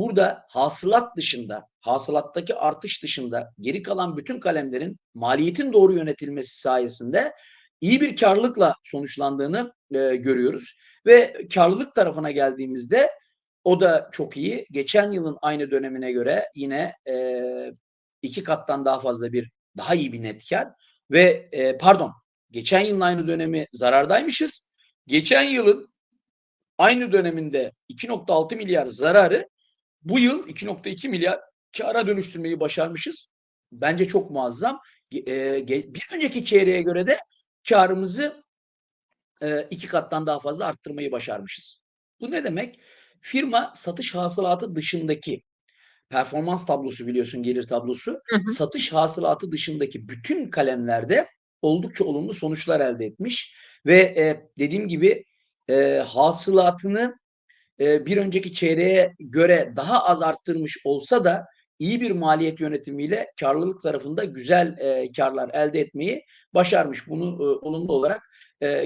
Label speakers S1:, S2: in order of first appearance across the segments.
S1: burada hasılat dışında, hasılattaki artış dışında geri kalan bütün kalemlerin maliyetin doğru yönetilmesi sayesinde iyi bir karlılıkla sonuçlandığını e, görüyoruz. Ve karlılık tarafına geldiğimizde o da çok iyi. Geçen yılın aynı dönemine göre yine e, iki kattan daha fazla bir daha iyi bir net kar ve e, pardon geçen yılın aynı dönemi zarardaymışız. Geçen yılın aynı döneminde 2.6 milyar zararı bu yıl 2.2 milyar kara dönüştürmeyi başarmışız. Bence çok muazzam. E, bir önceki çeyreğe göre de karımızı e, iki kattan daha fazla arttırmayı başarmışız. Bu ne demek? Firma satış hasılatı dışındaki performans tablosu biliyorsun gelir tablosu. Hı hı. Satış hasılatı dışındaki bütün kalemlerde oldukça olumlu sonuçlar elde etmiş ve e, dediğim gibi e, hasılatını e, bir önceki çeyreğe göre daha az arttırmış olsa da iyi bir maliyet yönetimiyle karlılık tarafında güzel e, karlar elde etmeyi başarmış. Bunu e, olumlu olarak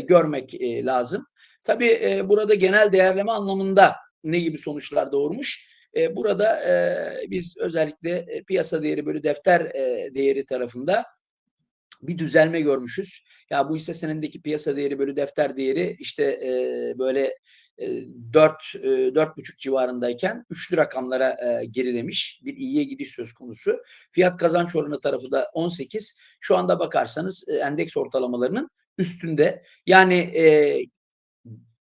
S1: görmek lazım. Tabii burada genel değerleme anlamında ne gibi sonuçlar doğurmuş? Burada biz özellikle piyasa değeri bölü defter değeri tarafında bir düzelme görmüşüz. Ya bu hisse senedindeki piyasa değeri bölü defter değeri işte e, böyle 4 4,5 civarındayken üçlü rakamlara gerilemiş bir iyiye gidiş söz konusu. Fiyat kazanç oranı tarafı da 18. Şu anda bakarsanız endeks ortalamalarının üstünde. Yani e,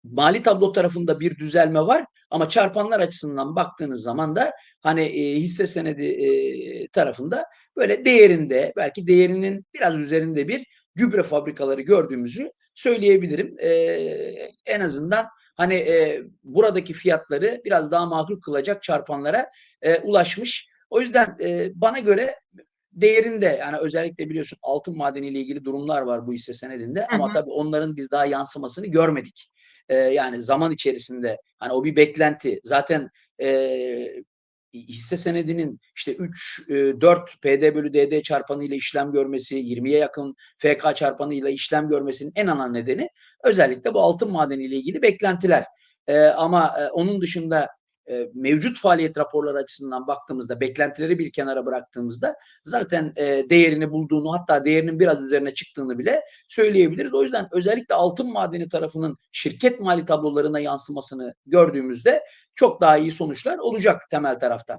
S1: mali tablo tarafında bir düzelme var ama çarpanlar açısından baktığınız zaman da hani e, hisse senedi e, tarafında böyle değerinde belki değerinin biraz üzerinde bir gübre fabrikaları gördüğümüzü söyleyebilirim. E, en azından hani e, buradaki fiyatları biraz daha makul kılacak çarpanlara e, ulaşmış. O yüzden e, bana göre değerinde yani özellikle biliyorsun altın madeniyle ilgili durumlar var bu hisse senedinde hı hı. ama tabii onların biz daha yansımasını görmedik. Ee, yani zaman içerisinde hani o bir beklenti zaten e, hisse senedinin işte 3 4 PD bölü DD çarpanı ile işlem görmesi, 20'ye yakın FK çarpanı ile işlem görmesinin en ana nedeni özellikle bu altın madeni ile ilgili beklentiler. E, ama e, onun dışında e, mevcut faaliyet raporları açısından baktığımızda, beklentileri bir kenara bıraktığımızda zaten e, değerini bulduğunu hatta değerinin biraz üzerine çıktığını bile söyleyebiliriz. O yüzden özellikle altın madeni tarafının şirket mali tablolarına yansımasını gördüğümüzde çok daha iyi sonuçlar olacak temel tarafta.